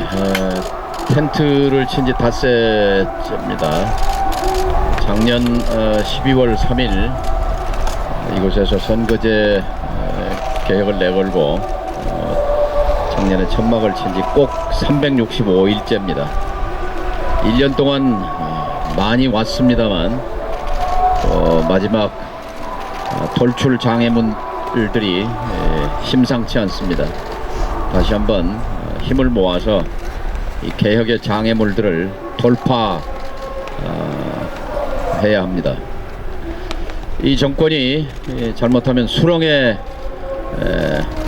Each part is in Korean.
어, 텐트를 친 지 닷새째입니다. 작년 어, 12월 3일 이곳에서 선거제 어, 개혁을 내걸고 어, 작년에 천막을 친 지 꼭 365일째입니다. 1년 동안 어, 많이 왔습니다만 어, 마지막 어, 돌출 장애물들이 에, 심상치 않습니다. 다시 한번 어, 힘을 모아서 이 개혁의 장애물들을 돌파 어, 해야 합니다. 이 정권이 예, 잘못하면 수렁에 에,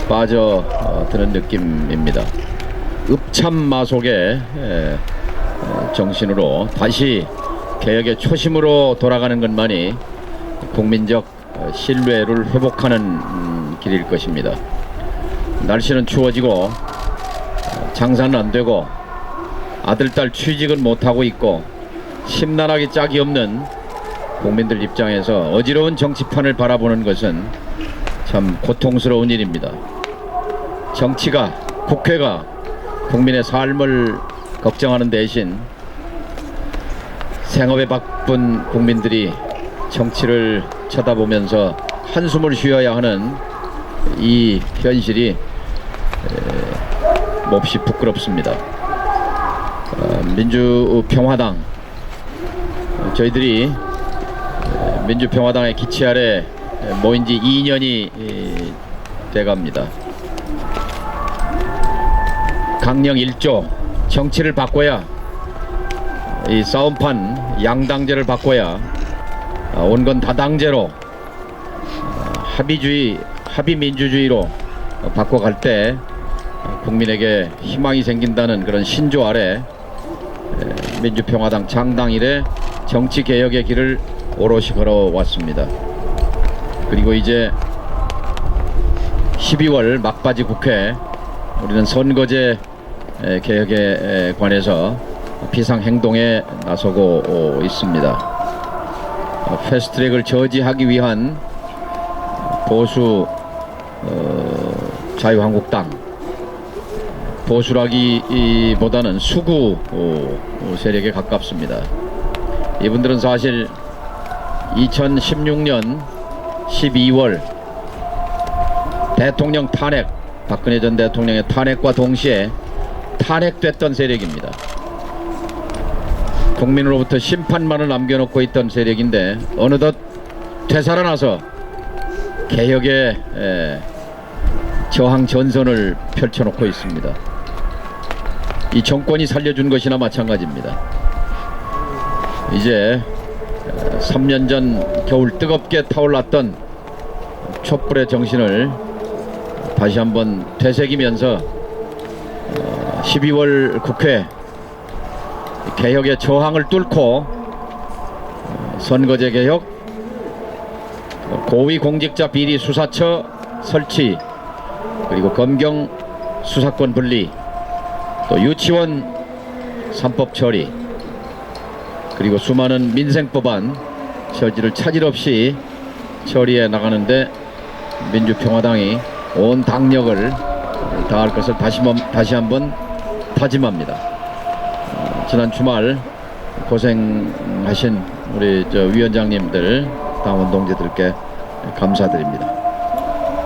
빠져드는 느낌입니다. 읍참마속의 정신으로 다시 개혁의 초심으로 돌아가는 것만이 국민적 어, 신뢰를 회복하는 음, 길일 것입니다. 날씨는 추워지고 어, 장사는 안 되고 아들 딸 취직은 못 하고 있고 심란하기 짝이 없는 국민들 입장에서 어지러운 정치판을 바라보는 것은 참 고통스러운 일입니다. 정치가 국회가 국민의 삶을 걱정하는 대신 생업에 바쁜 국민들이 정치를 쳐다보면서 한숨을 쉬어야 하는 이 현실이 에, 몹시 부끄럽습니다. 어, 민주평화당 어, 저희들이 에, 민주평화당의 기치 아래 에, 모인 지 2년이 돼갑니다. 강령 1조 정치를 바꿔야 이 싸움판 양당제를 바꿔야 아, 온건 다당제로 어, 합의주의 합의민주주의로 어, 바꿔갈 때 어, 국민에게 희망이 생긴다는 그런 신조 아래 에, 민주평화당 창당 이래 정치 개혁의 길을 오롯이 걸어왔습니다. 그리고 이제 12월 막바지 국회 우리는 선거제 에, 개혁에 에, 관해서 비상 행동에 나서고 어, 있습니다. 어, 패스트트랙을 저지하기 위한 보수 어, 자유한국당 보수라기보다는 수구 어, 어, 세력에 가깝습니다. 이분들은 사실 2016년 12월 대통령 탄핵 박근혜 전 대통령의 탄핵과 동시에 탄핵됐던 세력입니다. 국민으로부터 심판만을 남겨놓고 있던 세력인데 어느덧 되살아나서 개혁의 에, 저항 전선을 펼쳐놓고 있습니다. 이 정권이 살려준 것이나 마찬가지입니다. 이제 3년 전 겨울 뜨겁게 타올랐던 촛불의 정신을 다시 한번 되새기면서 12월 국회 개혁의 저항을 뚫고 어, 선거제 개혁, 고위공직자 비리 수사처 설치, 그리고 검경 수사권 분리, 또 유치원 3법 처리, 그리고 수많은 민생법안 처지를 차질 없이 처리해 나가는데 민주평화당이 온 당력을 다할 것을 다시, 한- 다시 한번 다짐합니다. 어, 지난 주말 고생하신 우리 저 위원장님들 당원 동지들께 감사드립니다.